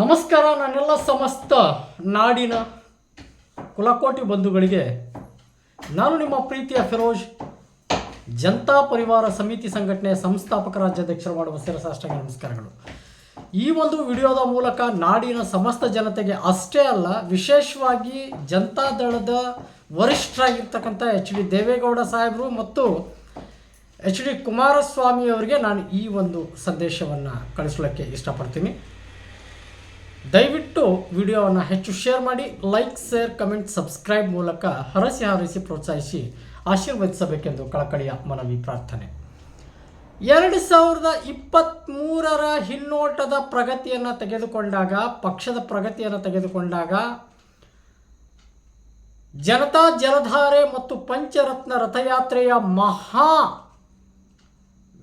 ನಮಸ್ಕಾರ ನನ್ನೆಲ್ಲ ಸಮಸ್ತ ನಾಡಿನ ಕುಲಕೋಟಿ ಬಂಧುಗಳಿಗೆ. ನಾನು ನಿಮ್ಮ ಪ್ರೀತಿಯ ಫಿರೋಜ್. ಜನತಾ ಪರಿವಾರ ಸಮಿತಿ ಸಂಘಟನೆಯ ಸಂಸ್ಥಾಪಕ ರಾಜ್ಯಾಧ್ಯಕ್ಷರು ಮಾಡುವ ಶಿರಸಾಷ್ಟಾಂಗ ನಮಸ್ಕಾರಗಳು. ಈ ಒಂದು ವಿಡಿಯೋದ ಮೂಲಕ ನಾಡಿನ ಸಮಸ್ತ ಜನತೆಗೆ ಅಷ್ಟೇ ಅಲ್ಲ, ವಿಶೇಷವಾಗಿ ಜನತಾ ದಳದ ವರಿಷ್ಠರಾಗಿರ್ತಕ್ಕಂಥ ಎಚ್ ಡಿ ದೇವೇಗೌಡ ಸಾಹೇಬರು ಮತ್ತು ಎಚ್ ಡಿ ಕುಮಾರಸ್ವಾಮಿ ಅವರಿಗೆ ನಾನು ಈ ಒಂದು ಸಂದೇಶವನ್ನು ಕಳಿಸಲಿಕ್ಕೆ ಇಷ್ಟಪಡ್ತೀನಿ. ದಯವಿಟ್ಟು ವಿಡಿಯೋವನ್ನು ಹೆಚ್ಚು ಶೇರ್ ಮಾಡಿ, ಲೈಕ್, ಶೇರ್, ಕಮೆಂಟ್, ಸಬ್ಸ್ಕ್ರೈಬ್ ಮೂಲಕ ಹರಸಿ ಹರಸಿ ಪ್ರೋತ್ಸಾಹಿಸಿ ಆಶೀರ್ವದಿಸಬೇಕೆಂದು ಕಳಕಳಿಯ ಮನವಿ ಪ್ರಾರ್ಥನೆ. ಎರಡು ಸಾವಿರದ ಇಪ್ಪತ್ತ್ಮೂರರ ಹಿನ್ನೋಟದ ಪ್ರಗತಿಯನ್ನು ತೆಗೆದುಕೊಂಡಾಗ, ಪಕ್ಷದ ಪ್ರಗತಿಯನ್ನು ತೆಗೆದುಕೊಂಡಾಗ, ಜನತಾ ಜಲಧಾರೆ ಮತ್ತು ಪಂಚರತ್ನ ರಥಯಾತ್ರೆಯ ಮಹಾ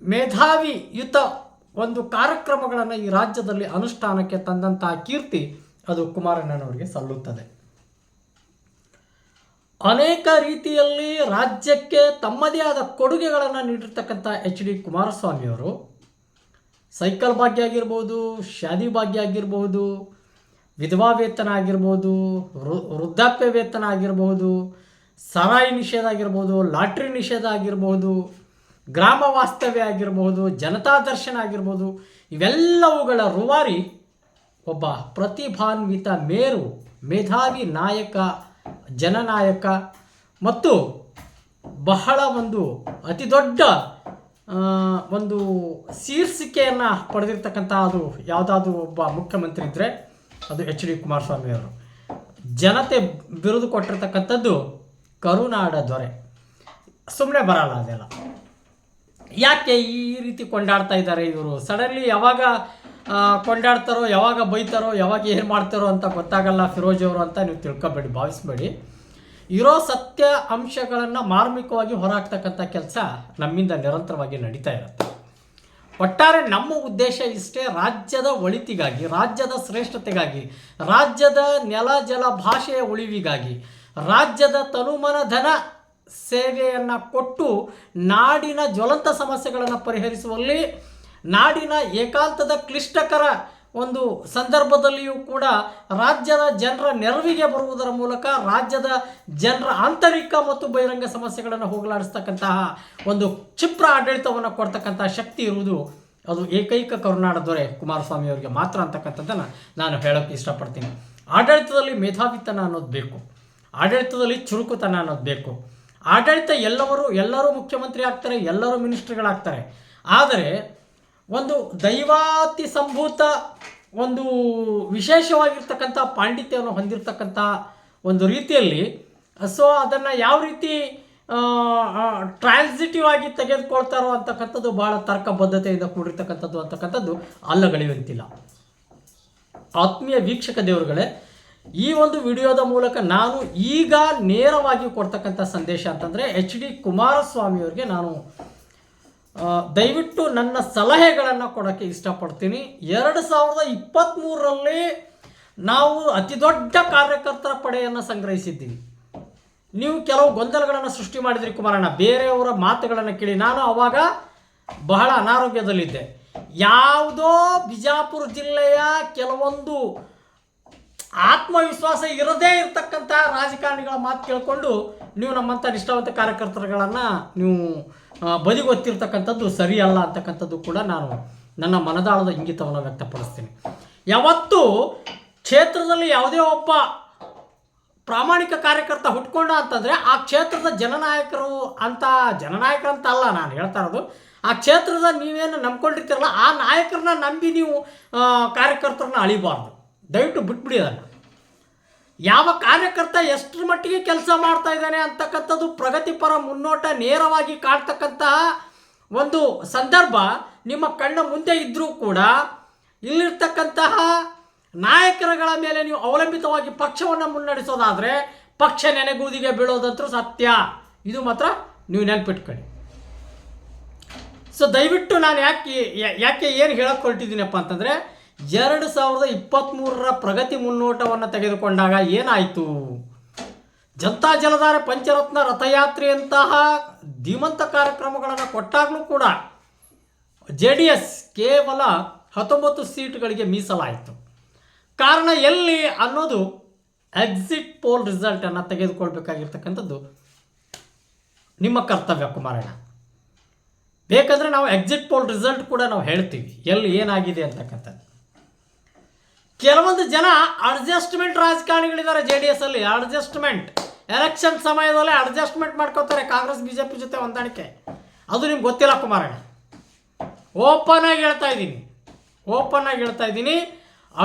ಮೇಧಾವಿಯುತ ಒಂದು ಕಾರ್ಯಕ್ರಮಗಳನ್ನು ಈ ರಾಜ್ಯದಲ್ಲಿ ಅನುಷ್ಠಾನಕ್ಕೆ ತಂದಂತಹ ಕೀರ್ತಿ ಅದು ಕುಮಾರಣ್ಣನವರಿಗೆ ಸಲ್ಲುತ್ತದೆ. ಅನೇಕ ರೀತಿಯಲ್ಲಿ ರಾಜ್ಯಕ್ಕೆ ತಮ್ಮದೇ ಆದ ಕೊಡುಗೆಗಳನ್ನು ನೀಡಿರ್ತಕ್ಕಂಥ ಎಚ್ ಡಿ ಕುಮಾರಸ್ವಾಮಿಯವರು ಸೈಕಲ್ ಭಾಗ್ಯ ಆಗಿರ್ಬೋದು, ಶಾದಿ ಭಾಗ್ಯ ಆಗಿರ್ಬೋದು, ವಿಧವಾ ವೇತನ ಆಗಿರ್ಬೋದು ವೃದ್ಧಾಪ್ಯ ವೇತನ ಆಗಿರ್ಬೋದು, ಸರಾಯಿ ನಿಷೇಧ ಆಗಿರ್ಬೋದು, ಲಾಟ್ರಿ ನಿಷೇಧ ಆಗಿರ್ಬೋದು ಗ್ರಾಮ ವಾಸ್ತವ್ಯ ಆಗಿರಬಹುದು ಜನತಾ ದರ್ಶನ ಆಗಿರ್ಬೋದು, ಇವೆಲ್ಲವುಗಳ ರೂವಾರಿ ಒಬ್ಬ ಪ್ರತಿಭಾನ್ವಿತ ಮೇರು, ಮೇಧಾವಿ ನಾಯಕ, ಜನನಾಯಕ ಮತ್ತು ಬಹಳ ಒಂದು ಅತಿ ದೊಡ್ಡ ಒಂದು ಶೀರ್ಷಿಕೆಯನ್ನು ಪಡೆದಿರ್ತಕ್ಕಂಥ ಅದು ಯಾವುದಾದ್ರೂ ಒಬ್ಬ ಮುಖ್ಯಮಂತ್ರಿ ಇದ್ದರೆ ಅದು ಎಚ್ ಡಿ ಕುಮಾರಸ್ವಾಮಿ ಅವರು. ಜನತೆ ಬಿರುದು ಕೊಟ್ಟಿರ್ತಕ್ಕಂಥದ್ದು ಕರುನಾಡ ದೊರೆ. ಸುಮ್ಮನೆ ಬರಲ್ಲ ಅದೆಲ್ಲ. ಯಾಕೆ ಈ ರೀತಿ ಕೊಂಡಾಡ್ತಾ ಇದ್ದಾರೆ ಇವರು? ಸಡನ್ಲಿ ಯಾವಾಗ ಕೊಂಡಾಡ್ತಾರೋ, ಯಾವಾಗ ಬೈತಾರೋ, ಯಾವಾಗ ಏನು ಮಾಡ್ತಾರೋ ಅಂತ ಗೊತ್ತಾಗಲ್ಲ ಫಿರೋಜ್ ಅವರು ಅಂತ ನೀವು ತಿಳ್ಕೊಬೇಡಿ, ಭಾವಿಸ್ಬೇಡಿ. ಇರೋ ಸತ್ಯ ಅಂಶಗಳನ್ನು ಮಾರ್ಮಿಕವಾಗಿ ಹೊರಹಾಕ್ತಕ್ಕಂಥ ಕೆಲಸ ನಮ್ಮಿಂದ ನಿರಂತರವಾಗಿ ನಡೀತಾ ಇರುತ್ತೆ. ಒಟ್ಟಾರೆ ನಮ್ಮ ಉದ್ದೇಶ ಇಷ್ಟೇ ರಾಜ್ಯದ ಒಳಿತಿಗಾಗಿ, ರಾಜ್ಯದ ಶ್ರೇಷ್ಠತೆಗಾಗಿ, ರಾಜ್ಯದ ನೆಲ, ಜಲ, ಭಾಷೆಯ ಉಳಿವಿಗಾಗಿ, ರಾಜ್ಯದ ತನುಮನ ಧನ ಸೇವೆಯನ್ನು ಕೊಟ್ಟು ನಾಡಿನ ಜ್ವಲಂತ ಸಮಸ್ಯೆಗಳನ್ನು ಪರಿಹರಿಸುವಲ್ಲಿ ನಾಡಿನ ಏಕಾಂತದ ಕ್ಲಿಷ್ಟಕರ ಒಂದು ಸಂದರ್ಭದಲ್ಲಿಯೂ ಕೂಡ ರಾಜ್ಯದ ಜನರ ನೆರವಿಗೆ ಬರುವುದರ ಮೂಲಕ ರಾಜ್ಯದ ಜನರ ಆಂತರಿಕ ಮತ್ತು ಬಹಿರಂಗ ಸಮಸ್ಯೆಗಳನ್ನು ಹೋಗಲಾಡಿಸ್ತಕ್ಕಂತಹ ಒಂದು ಕ್ಷಿಪ್ರ ಆಡಳಿತವನ್ನು ಕೊಡ್ತಕ್ಕಂತಹ ಶಕ್ತಿ ಇರುವುದು ಅದು ಏಕೈಕ ಕರುನಾಡ ದೊರೆ ಕುಮಾರಸ್ವಾಮಿ ಅವರಿಗೆ ಮಾತ್ರ ಅಂತಕ್ಕಂಥದ್ದನ್ನು ನಾನು ಹೇಳೋಕ್ಕೆ ಇಷ್ಟಪಡ್ತೀನಿ. ಆಡಳಿತದಲ್ಲಿ ಮೇಧಾವಿತನ ಅನ್ನೋದು ಬೇಕು. ಆಡಳಿತದಲ್ಲಿ ಚುರುಕುತನ ಅನ್ನೋದು ಬೇಕು. ಆಡಳಿತ ಎಲ್ಲವರು, ಎಲ್ಲರೂ ಮುಖ್ಯಮಂತ್ರಿ ಆಗ್ತಾರೆ, ಎಲ್ಲರೂ ಮಿನಿಸ್ಟ್ರಿಗಳಾಗ್ತಾರೆ. ಆದರೆ ಒಂದು ದೈವಾತಿ ಸಂಭೂತ ಒಂದು ವಿಶೇಷವಾಗಿರ್ತಕ್ಕಂಥ ಪಾಂಡಿತ್ಯವನ್ನು ಹೊಂದಿರತಕ್ಕಂಥ ಒಂದು ರೀತಿಯಲ್ಲಿ, ಸೊ ಅದನ್ನು ಯಾವ ರೀತಿ ಟ್ರಾನ್ಸಿಟಿವ್ ಆಗಿ ತೆಗೆದುಕೊಳ್ತಾರೋ ಅಂತಕ್ಕಂಥದ್ದು ಭಾಳ ತರ್ಕಬದ್ಧತೆಯಿಂದ ಕೂಡಿರ್ತಕ್ಕಂಥದ್ದು ಅಂತಕ್ಕಂಥದ್ದು ಅಲ್ಲಗಳಿವಂತಿಲ್ಲ ಆತ್ಮೀಯ ವೀಕ್ಷಕ ದೇವರುಗಳೇ ಈ ಒಂದು ವಿಡಿಯೋದ ಮೂಲಕ ನಾನು ಈಗ ನೇರವಾಗಿ ಕೊಡ್ತಕ್ಕಂಥ ಸಂದೇಶ ಅಂತಂದರೆ ಎಚ್ ಡಿ ಕುಮಾರಸ್ವಾಮಿಯವ್ರಿಗೆ ನಾನು ದಯವಿಟ್ಟು ನನ್ನ ಸಲಹೆಗಳನ್ನು ಕೊಡೋಕ್ಕೆ ಇಷ್ಟಪಡ್ತೀನಿ. ಎರಡು ಸಾವಿರದ ಇಪ್ಪತ್ತ್ಮೂರರಲ್ಲಿ ನಾವು ಅತಿ ದೊಡ್ಡ ಕಾರ್ಯಕರ್ತರ ಪಡೆಯನ್ನು ಸಂಗ್ರಹಿಸಿದ್ದೀನಿ ನೀವು ಕೆಲವು ಗೊಂದಲಗಳನ್ನು ಸೃಷ್ಟಿ ಮಾಡಿದ್ರಿ ಕುಮಾರಣ್ಣ, ಬೇರೆಯವರ ಮಾತುಗಳನ್ನು ಕೇಳಿ. ನಾನು ಅವಾಗ ಬಹಳ ಅನಾರೋಗ್ಯದಲ್ಲಿದ್ದೆ. ಯಾವುದೋ ಬಿಜಾಪುರ ಜಿಲ್ಲೆಯ ಕೆಲವೊಂದು ಆತ್ಮವಿಶ್ವಾಸ ಇರದೇ ಇರತಕ್ಕಂಥ ರಾಜಕಾರಣಿಗಳ ಮಾತು ಕೇಳಿಕೊಂಡು ನೀವು ನಮ್ಮಂಥ ನಿಷ್ಠಾವಂತ ಕಾರ್ಯಕರ್ತರುಗಳನ್ನು ನೀವು ಬದಿಗೊತ್ತಿರ್ತಕ್ಕಂಥದ್ದು ಸರಿಯಲ್ಲ ಅಂತಕ್ಕಂಥದ್ದು ಕೂಡ ನಾನು ನನ್ನ ಮನದಾಳದ ಇಂಗಿತವನ್ನು ವ್ಯಕ್ತಪಡಿಸ್ತೀನಿ. ಯಾವತ್ತೂ ಕ್ಷೇತ್ರದಲ್ಲಿ ಯಾವುದೇ ಒಬ್ಬ ಪ್ರಾಮಾಣಿಕ ಕಾರ್ಯಕರ್ತ ಹುಟ್ಕೊಂಡ ಅಂತಂದರೆ ಆ ಕ್ಷೇತ್ರದ ಜನನಾಯಕರು ಅಂತ ಜನನಾಯಕರು ಅಂತ ಅಲ್ಲ ನಾನು ಹೇಳ್ತಾ ಇರೋದು. ಆ ಕ್ಷೇತ್ರದ ನೀವೇನು ನಂಬ್ಕೊಂಡಿರ್ತೀರಲ್ಲ, ಆ ನಾಯಕರನ್ನ ನಂಬಿ ನೀವು ಕಾರ್ಯಕರ್ತರನ್ನ ಅಳಿಬಾರ್ದು. ದಯವಿಟ್ಟು ಬಿಟ್ಬಿಡಿ ಅದನ್ನು. ಯಾವ ಕಾರ್ಯಕರ್ತ ಎಷ್ಟರ ಮಟ್ಟಿಗೆ ಕೆಲಸ ಮಾಡ್ತಾ ಇದ್ದಾನೆ ಅಂತಕ್ಕಂಥದ್ದು ಪ್ರಗತಿಪರ ಮುನ್ನೋಟ ನೇರವಾಗಿ ಕಾಡ್ತಕ್ಕಂತಹ ಒಂದು ಸಂದರ್ಭ ನಿಮ್ಮ ಕಣ್ಣ ಮುಂದೆ ಇದ್ದರೂ ಕೂಡ ಇಲ್ಲಿರ್ತಕ್ಕಂತಹ ನಾಯಕರುಗಳ ಮೇಲೆ ನೀವು ಅವಲಂಬಿತವಾಗಿ ಪಕ್ಷವನ್ನು ಮುನ್ನಡೆಸೋದಾದರೆ ಪಕ್ಷ ನೆನೆಗೂದಿಗೆ ಬೀಳೋದಂತೂ ಸತ್ಯ. ಇದು ಮಾತ್ರ ನೀವು ನೆನಪಿಟ್ಕೊಳ್ಳಿ. ಸೊ ದಯವಿಟ್ಟು ನಾನು ಯಾಕೆ ಯಾಕೆ ಏನು ಹೇಳಕ್ಕೆ ಹೊರಟಿದ್ದೀನಪ್ಪ ಅಂತಂದರೆ ಎರಡು ಸಾವಿರದ ಇಪ್ಪತ್ತ್ಮೂರರ ಪ್ರಗತಿ ಮುನ್ನೋಟವನ್ನು ತೆಗೆದುಕೊಂಡಾಗ ಏನಾಯಿತು? ಜನತಾ ಜಲಧಾರೆ ಪಂಚರತ್ನ ರಥಯಾತ್ರೆಯಂತಹ ಧೀಮಂತ ಕಾರ್ಯಕ್ರಮಗಳನ್ನು ಕೊಟ್ಟಾಗಲೂ ಕೂಡ ಜೆ ಡಿ ಎಸ್ ಕೇವಲ ಹತ್ತೊಂಬತ್ತು ಸೀಟುಗಳಿಗೆ ಮೀಸಲಾಯಿತು. ಕಾರಣ ಎಲ್ಲಿ ಅನ್ನೋದು ಎಕ್ಸಿಟ್ ಪೋಲ್ ರಿಸಲ್ಟನ್ನು ತೆಗೆದುಕೊಳ್ಬೇಕಾಗಿರ್ತಕ್ಕಂಥದ್ದು ನಿಮ್ಮ ಕರ್ತವ್ಯ ಕುಮಾರಣ್ಣ. ಬೇಕಂದರೆ ನಾವು ಎಕ್ಸಿಟ್ ಪೋಲ್ ರಿಸಲ್ಟ್ ಕೂಡ ನಾವು ಹೇಳ್ತೀವಿ. ಎಲ್ಲಿ ಏನಾಗಿದೆ ಅಂತಕ್ಕಂಥದ್ದು. ಕೆಲವೊಂದು ಜನ ಅಡ್ಜಸ್ಟ್ಮೆಂಟ್ ರಾಜಕಾರಣಿಗಳಿದ್ದಾರೆ ಜೆ ಡಿ ಎಸ್ ಅಲ್ಲಿ ಅಡ್ಜಸ್ಟ್ಮೆಂಟ್ ಎಲೆಕ್ಷನ್ ಸಮಯದಲ್ಲಿ ಅಡ್ಜಸ್ಟ್ಮೆಂಟ್ ಮಾಡ್ಕೋತಾರೆ ಕಾಂಗ್ರೆಸ್ ಬಿ ಜೆ ಪಿ ಜೊತೆ ಹೊಂದಾಣಿಕೆ. ಅದು ನಿಮ್ಗೆ ಗೊತ್ತಿಲ್ಲ ಕುಮಾರಣ್ಣ. ಓಪನ್ ಆಗಿ ಹೇಳ್ತಾ ಇದ್ದೀನಿ. ಓಪನ್ ಆಗಿ ಹೇಳ್ತಾ ಇದ್ದೀನಿ.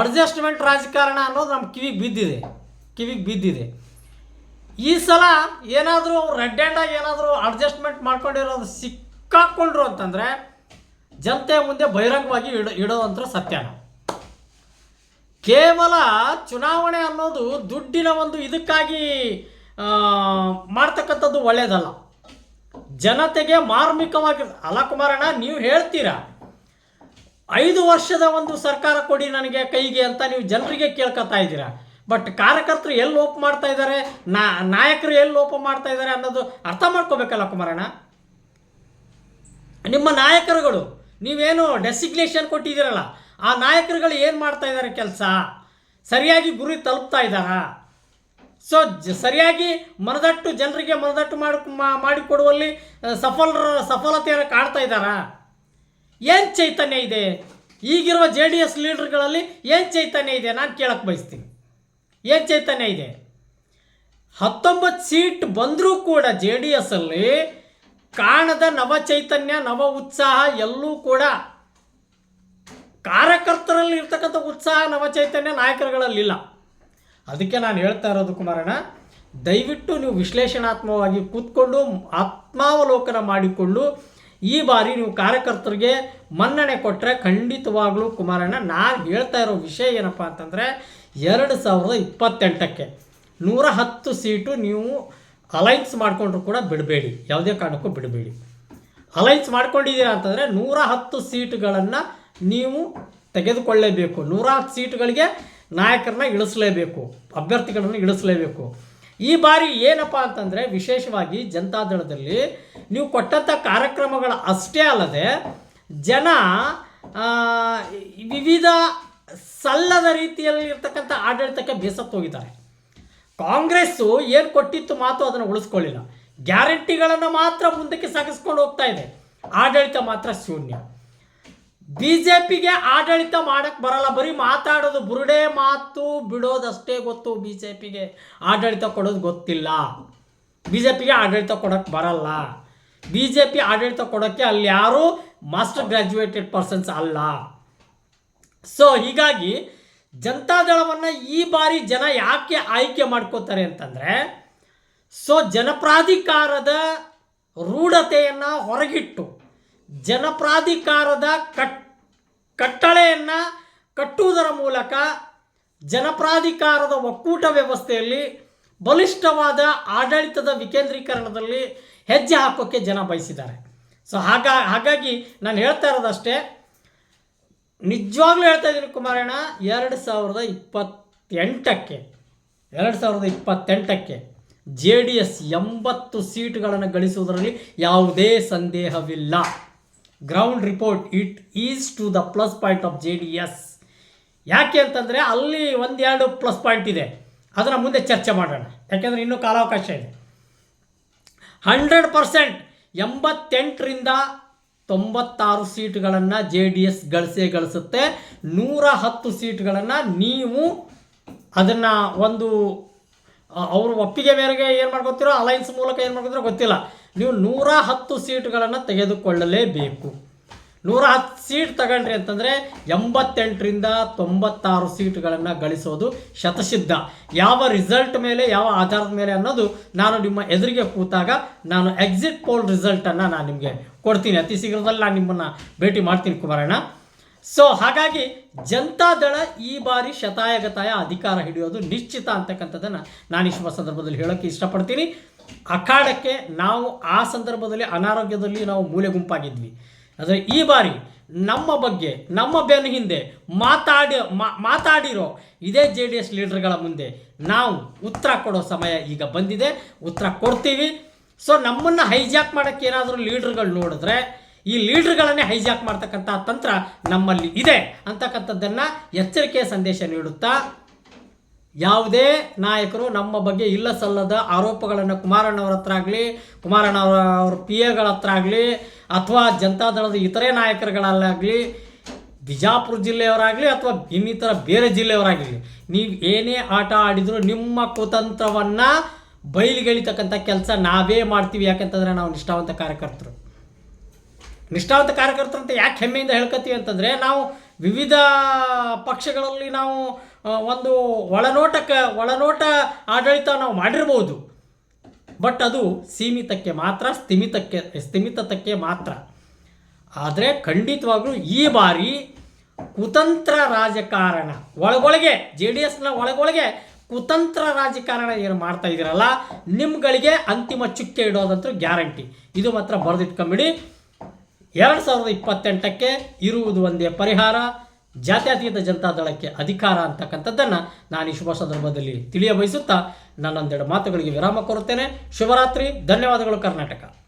ಅಡ್ಜಸ್ಟ್ಮೆಂಟ್ ರಾಜಕಾರಣ ಅನ್ನೋದು ನಮ್ಮ ಕಿವಿಗೆ ಬಿದ್ದಿದೆ. ಕಿವಿಗೆ ಬಿದ್ದಿದೆ. ಈ ಸಲ ಏನಾದರೂ ರೆಡ್ ಹ್ಯಾಂಡಾಗಿ ಏನಾದರೂ ಅಡ್ಜಸ್ಟ್ಮೆಂಟ್ ಮಾಡ್ಕೊಂಡಿರೋದು ಸಿಕ್ಕಾಕೊಂಡ್ರು ಅಂತಂದರೆ, ಜನತೆ ಮುಂದೆ ಬಹಿರಂಗವಾಗಿ ಇಡೋ ಇಡೋವಂಥ ಸತ್ಯನ. ಕೇವಲ ಚುನಾವಣೆ ಅನ್ನೋದು ದುಡ್ಡಿನ ಒಂದು ಇದಕ್ಕಾಗಿ ಮಾಡ್ತಕ್ಕಂಥದ್ದು ಒಳ್ಳೆಯದಲ್ಲ ಜನತೆಗೆ ಮಾರ್ಮಿಕವಾಗಿ, ಅಲ್ಲ ಕುಮಾರಣ್ಣ, ನೀವು ಹೇಳ್ತೀರಾ? ಐದು ವರ್ಷದ ಒಂದು ಸರ್ಕಾರ ಕೊಡಿ ನನಗೆ ಕೈಗೆ ಅಂತ ನೀವು ಜನರಿಗೆ ಕೇಳ್ಕೊತಾ ಇದ್ದೀರಾ? ಬಟ್ ಕಾರ್ಯಕರ್ತರು ಎಲ್ಲಿ ಲೋಪ ಮಾಡ್ತಾ ಇದ್ದಾರೆ, ನಾ, ನಾಯಕರು ಎಲ್ಲಿ ಲೋಪ ಮಾಡ್ತಾ ಇದ್ದಾರೆ ಅನ್ನೋದು ಅರ್ಥ ಮಾಡ್ಕೋಬೇಕಲ್ಲ ಕುಮಾರಣ್ಣ? ನಿಮ್ಮ ನಾಯಕರುಗಳು, ನೀವೇನು ಡೆಸಿಗ್ನೇಷನ್ ಕೊಟ್ಟಿದ್ದೀರಲ್ಲ ಆ ನಾಯಕರುಗಳು ಏನು ಮಾಡ್ತಾ ಇದ್ದಾರೆ ಕೆಲಸ? ಸರಿಯಾಗಿ ಗುರಿ ತಲುಪ್ತಾ ಇದ್ದಾರಾ? ಸೊ ಸರಿಯಾಗಿ ಮನದಟ್ಟು, ಜನರಿಗೆ ಮನದಟ್ಟು ಮಾಡಿ ಮಾಡಿಕೊಡುವಲ್ಲಿ ಸಫಲರ, ಸಫಲತೆಯನ್ನು ಕಾಣ್ತಾ ಇದ್ದಾರಾ? ಏನು ಚೈತನ್ಯ ಇದೆ? ಈಗಿರುವ ಜೆ ಡಿ ಎಸ್ ಲೀಡರ್ಗಳಲ್ಲಿ ಏನು ಚೈತನ್ಯ ಇದೆ? ನಾನು ಕೇಳಕ್ಕೆ ಬಯಸ್ತೀನಿ. ಏನು ಚೈತನ್ಯ ಇದೆ? ಹತ್ತೊಂಬತ್ತು ಸೀಟ್ ಬಂದರೂ ಕೂಡ ಜೆ ಡಿ ಎಸ್ಸಲ್ಲಿ ಕಾಣದ ನವ ಚೈತನ್ಯ, ನವ ಉತ್ಸಾಹ ಎಲ್ಲೂ ಕೂಡ ಕಾರ್ಯಕರ್ತರಲ್ಲಿ ಇರ್ತಕ್ಕಂಥ ಉತ್ಸಾಹ ನವಚೈತನ್ಯ ನಾಯಕರುಗಳಲ್ಲಿಲ್ಲ. ಅದಕ್ಕೆ ನಾನು ಹೇಳ್ತಾ ಇರೋದು ಕುಮಾರಣ್ಣ, ದಯವಿಟ್ಟು ನೀವು ವಿಶ್ಲೇಷಣಾತ್ಮಕವಾಗಿ ಕೂತ್ಕೊಂಡು ಆತ್ಮಾವಲೋಕನ ಮಾಡಿಕೊಂಡು ಈ ಬಾರಿ ನೀವು ಕಾರ್ಯಕರ್ತರಿಗೆ ಮನ್ನಣೆ ಕೊಟ್ಟರೆ ಖಂಡಿತವಾಗಲೂ ಕುಮಾರಣ್ಣ, ನಾನು ಹೇಳ್ತಾ ಇರೋ ವಿಷಯ ಏನಪ್ಪ ಅಂತಂದರೆ, ಎರಡು ಸಾವಿರದ ಇಪ್ಪತ್ತೆಂಟಕ್ಕೆ ನೂರ ಹತ್ತು ಸೀಟು ನೀವು ಅಲೈನ್ಸ್ ಮಾಡಿಕೊಂಡ್ರು ಕೂಡ ಬಿಡಬೇಡಿ. ಯಾವುದೇ ಕಾರಣಕ್ಕೂ ಬಿಡಬೇಡಿ. ಅಲೈನ್ಸ್ ಮಾಡ್ಕೊಂಡಿದ್ದೀರಾ ಅಂತಂದರೆ ನೂರ ಹತ್ತು ಸೀಟುಗಳನ್ನು ನೀವು ತೆಗೆದುಕೊಳ್ಳಲೇಬೇಕು ನೂರ ಹತ್ತು ಸೀಟುಗಳಿಗೆ ನಾಯಕರನ್ನ ಇಳಿಸಲೇಬೇಕು. ಅಭ್ಯರ್ಥಿಗಳನ್ನು ಇಳಿಸಲೇಬೇಕು. ಈ ಬಾರಿ ಏನಪ್ಪ ಅಂತಂದರೆ ವಿಶೇಷವಾಗಿ ಜನತಾದಳದಲ್ಲಿ ನೀವು ಕೊಟ್ಟಂಥ ಕಾರ್ಯಕ್ರಮಗಳ ಅಷ್ಟೇ ಅಲ್ಲದೆ ಜನ ವಿವಿಧ ಸಲ್ಲದ ರೀತಿಯಲ್ಲಿ ಇರ್ತಕ್ಕಂಥ ಆಡಳಿತಕ್ಕೆ ಬೇಸತ್ತು ಹೋಗಿದ್ದಾರೆ. ಕಾಂಗ್ರೆಸ್ಸು ಏನು ಕೊಟ್ಟಿತ್ತು ಮಾತು ಅದನ್ನು ಉಳಿಸ್ಕೊಳ್ಳಿಲ್ಲ. ಗ್ಯಾರಂಟಿಗಳನ್ನು ಮಾತ್ರ ಮುಂದಕ್ಕೆ ಸಾಗಿಸ್ಕೊಂಡು ಹೋಗ್ತಾ ಇದೆ. ಆಡಳಿತ ಮಾತ್ರ ಶೂನ್ಯ. ಬಿ ಜೆ ಪಿಗೆ ಆಡಳಿತ ಮಾಡಕ್ಕೆ ಬರಲ್ಲ, ಬರೀ ಮಾತಾಡೋದು ಬುರುಡೆ ಮಾತು ಬಿಡೋದಷ್ಟೇ ಗೊತ್ತು. ಬಿ ಜೆ ಪಿಗೆ ಆಡಳಿತ ಕೊಡೋದು ಗೊತ್ತಿಲ್ಲ. ಬಿ ಜೆ ಪಿಗೆ ಆಡಳಿತ ಕೊಡೋಕ್ಕೆ ಬರಲ್ಲ. ಬಿ ಜೆ ಪಿ ಆಡಳಿತ ಕೊಡೋಕ್ಕೆ ಅಲ್ಲಿ ಯಾರೂ ಮಾಸ್ಟರ್ ಗ್ರ್ಯಾಜುಯೇಟೆಡ್ ಪರ್ಸನ್ಸ್ ಅಲ್ಲ. ಸೊ ಹೀಗಾಗಿ ಜನತಾದಳವನ್ನು ಈ ಬಾರಿ ಜನ ಯಾಕೆ ಆಯ್ಕೆ ಮಾಡ್ಕೋತಾರೆ ಅಂತಂದರೆ ಸೊ ಜನಪ್ರಾಧಿಕಾರದ ರೂಢತೆಯನ್ನು ಹೊರಗಿಟ್ಟು ಜನಪ್ರಾಧಿಕಾರದ ಕಟ್, ಕಟ್ಟಳೆಯನ್ನು ಕಟ್ಟುವುದರ ಮೂಲಕ ಜನಪ್ರಾಧಿಕಾರದ ಒಕ್ಕೂಟ ವ್ಯವಸ್ಥೆಯಲ್ಲಿ ಬಲಿಷ್ಠವಾದ ಆಡಳಿತದ ವಿಕೇಂದ್ರೀಕರಣದಲ್ಲಿ ಹೆಜ್ಜೆ ಹಾಕೋಕ್ಕೆ ಜನ ಬಯಸಿದ್ದಾರೆ. ಸೊ ಹಾಗ, ಹಾಗಾಗಿ ನಾನು ಹೇಳ್ತಾ ಇರೋದಷ್ಟೇ, ನಿಜವಾಗ್ಲೂ ಹೇಳ್ತಾ ಇದ್ದೀನಿ ಕುಮಾರಣ್ಣ, ಎರಡು ಸಾವಿರದ ಇಪ್ಪತ್ತೆಂಟಕ್ಕೆ, ಎರಡು ಸಾವಿರದ ಇಪ್ಪತ್ತೆಂಟಕ್ಕೆ ಜೆ ಡಿ ಎಸ್ ಎಂಬತ್ತು ಸೀಟುಗಳನ್ನು ಗಳಿಸುವುದರಲ್ಲಿ ಯಾವುದೇ ಸಂದೇಹವಿಲ್ಲ. Ground report it is to the plus point of J D S ಯಾಕೆ ಅಂತಂದರೆ ಅಲ್ಲಿ ಒಂದೆರಡು ಪ್ಲಸ್ ಪಾಯಿಂಟ್ ಇದೆ. ಅದನ್ನು ಮುಂದೆ ಚರ್ಚೆ ಮಾಡೋಣ. ಯಾಕೆಂದರೆ ಇನ್ನೂ ಕಾಲಾವಕಾಶ ಇದೆ. ಹಂಡ್ರೆಡ್ ಪರ್ಸೆಂಟ್ ಎಂಬತ್ತೆಂಟರಿಂದ ತೊಂಬತ್ತಾರು ಸೀಟ್ಗಳನ್ನು ಜೆ ಡಿ ಎಸ್ ಗಳಿಸೇ ಗಳಿಸುತ್ತೆ. ನೂರ ಹತ್ತು ಸೀಟ್ಗಳನ್ನು ನೀವು ಅದನ್ನು ಒಂದು ಅವರು ಒಪ್ಪಿಗೆ ಮೇರೆಗೆ ಏನು ಮಾಡ್ಕೊತೀರೋ ಅಲೈನ್ಸ್ ಮೂಲಕ ಏನು ಮಾಡ್ಕೊತೀರೋ ಗೊತ್ತಿಲ್ಲ. ನೀವು ನೂರ ಹತ್ತು ಸೀಟ್ಗಳನ್ನು ತೆಗೆದುಕೊಳ್ಳಲೇಬೇಕು. ನೂರ ಹತ್ತು ಸೀಟ್ ತಗೊಂಡ್ರಿ ಅಂತಂದರೆ ಎಂಬತ್ತೆಂಟರಿಂದ ತೊಂಬತ್ತಾರು ಸೀಟ್ಗಳನ್ನು ಗಳಿಸೋದು ಶತಸಿದ್ಧ. ಯಾವ ರಿಸಲ್ಟ್ ಮೇಲೆ, ಯಾವ ಆಧಾರದ ಮೇಲೆ ಅನ್ನೋದು ನಾನು ನಿಮ್ಮ ಎದುರಿಗೆ ಕೂತಾಗ ನಾನು ಎಕ್ಸಿಟ್ ಪೋಲ್ ರಿಸಲ್ಟನ್ನು ನಾನು ನಿಮಗೆ ಕೊಡ್ತೀನಿ. ಅತಿ ಶೀಘ್ರದಲ್ಲಿ ನಾನು ನಿಮ್ಮನ್ನು ಭೇಟಿ ಮಾಡ್ತೀನಿ ಕುಮಾರಣ್ಣ. ಸೊ ಹಾಗಾಗಿ ಜನತಾದಳ ಈ ಬಾರಿ ಶತಾಯಗತಾಯ ಅಧಿಕಾರ ಹಿಡಿಯೋದು ನಿಶ್ಚಿತ ಅಂತಕ್ಕಂಥದ್ದನ್ನು ನಾನು ಈ ಸಂದರ್ಭದಲ್ಲಿ ಹೇಳೋಕ್ಕೆ ಇಷ್ಟಪಡ್ತೀನಿ. ಅಖಾಡಕ್ಕೆ ನಾವು ಆ ಸಂದರ್ಭದಲ್ಲಿ ಅನಾರೋಗ್ಯದಲ್ಲಿ ನಾವು ಮೂಲೆ ಗುಂಪಾಗಿದ್ವಿ. ಆದರೆ ಈ ಬಾರಿ ನಮ್ಮ ಬಗ್ಗೆ, ನಮ್ಮ ಬೆನ್ನ ಹಿಂದೆ ಮಾತಾಡಿ ಮಾತಾಡಿರೋ ಇದೇ ಜೆ ಡಿ ಎಸ್ ಲೀಡರ್ಗಳ ಮುಂದೆ ನಾವು ಉತ್ತರ ಕೊಡೋ ಸಮಯ ಈಗ ಬಂದಿದೆ. ಉತ್ತರ ಕೊಡ್ತೀವಿ. ಸೊ ನಮ್ಮನ್ನು ಹೈಜಾಕ್ ಮಾಡೋಕ್ಕೆ ಏನಾದರೂ ಲೀಡರ್ಗಳು ನೋಡಿದ್ರೆ ಈ ಲೀಡರ್ಗಳನ್ನೇ ಹೈಜಾಕ್ ಮಾಡ್ತಕ್ಕಂಥ ತಂತ್ರ ನಮ್ಮಲ್ಲಿ ಇದೆ ಅಂತಕ್ಕಂಥದ್ದನ್ನು ಎಚ್ಚರಿಕೆಯ ಸಂದೇಶ ನೀಡುತ್ತಾ ಯಾವುದೇ ನಾಯಕರು ನಮ್ಮ ಬಗ್ಗೆ ಇಲ್ಲ ಸಲ್ಲದ ಆರೋಪಗಳನ್ನು ಕುಮಾರಣ್ಣವ್ರ ಹತ್ರ ಆಗಲಿ, ಕುಮಾರಣ್ಣವರ ಅವ್ರ ಪಿ ಎಗಳ ಹತ್ರ ಆಗಲಿ, ಅಥವಾ ಜನತಾದಳದ ಇತರೆ ನಾಯಕರುಗಳಲ್ಲಾಗಲಿ ಬಿಜಾಪುರ ಜಿಲ್ಲೆಯವರಾಗಲಿ ಅಥವಾ ಇನ್ನಿತರ ಬೇರೆ ಜಿಲ್ಲೆಯವರಾಗಲಿ, ನೀವು ಏನೇ ಆಟ ಆಡಿದರೂ ನಿಮ್ಮ ಕುತಂತ್ರವನ್ನು ಬಯಲಿಗೆಳಿತಕ್ಕಂಥ ಕೆಲಸ ನಾವೇ ಮಾಡ್ತೀವಿ. ಯಾಕಂತಂದರೆ ನಾವು ನಿಷ್ಠಾವಂತ ಕಾರ್ಯಕರ್ತರು. ನಿಷ್ಠಾವಂತ ಕಾರ್ಯಕರ್ತರು ಅಂತ ಯಾಕೆ ಹೆಮ್ಮೆಯಿಂದ ಹೇಳ್ಕೊತೀವಿ ಅಂತಂದರೆ ನಾವು ವಿವಿಧ ಪಕ್ಷಗಳಲ್ಲಿ ನಾವು ಒಂದು ಒಳನೋಟಕ್ಕೆ ಒಳನೋಟ ಆಡಳಿತ ನಾವು ಮಾಡಿರ್ಬೋದು. ಬಟ್ ಅದು ಸೀಮಿತಕ್ಕೆ ಮಾತ್ರ, ಸ್ಥಿಮಿತಕ್ಕೆ ಸ್ಥಿಮಿತಕ್ಕೆ ಮಾತ್ರ. ಆದರೆ ಖಂಡಿತವಾಗ್ಲೂ ಈ ಬಾರಿ ಕುತಂತ್ರ ರಾಜಕಾರಣ ಒಳಗೊಳಗೆ, ಜೆ ಡಿ ಎಸ್ನ ಒಳಗೊಳಗೆ ಕುತಂತ್ರ ರಾಜಕಾರಣ ಏನು ಮಾಡ್ತಾ ಇದ್ದೀರಲ್ಲ, ನಿಮ್ಗಳಿಗೆ ಅಂತಿಮ ಚುಕ್ಕೆ ಇಡೋದಂತೂ ಗ್ಯಾರಂಟಿ. ಇದು ಮಾತ್ರ ಬರೆದಿಟ್ಕೊಂಬಿಡಿ. ಎರಡು ಸಾವಿರದ ಇಪ್ಪತ್ತೆಂಟಕ್ಕೆ ಇರುವುದು ಒಂದೇ ಪರಿಹಾರ. ಜಾತ್ಯತೀತ ಜನತಾದಳಕ್ಕೆ ಅಧಿಕಾರ ಅಂತಕ್ಕಂಥದ್ದನ್ನು ನಾನು ಈ ಶುಭ ಸಂದರ್ಭದಲ್ಲಿ ತಿಳಿಯ ಬಯಸುತ್ತಾ ನನ್ನೊಂದೆರಡು ಮಾತುಗಳಿಗೆ ವಿರಾಮ ಕೋರುತ್ತೇನೆ. ಶುಭರಾತ್ರಿ. ಧನ್ಯವಾದಗಳು ಕರ್ನಾಟಕ.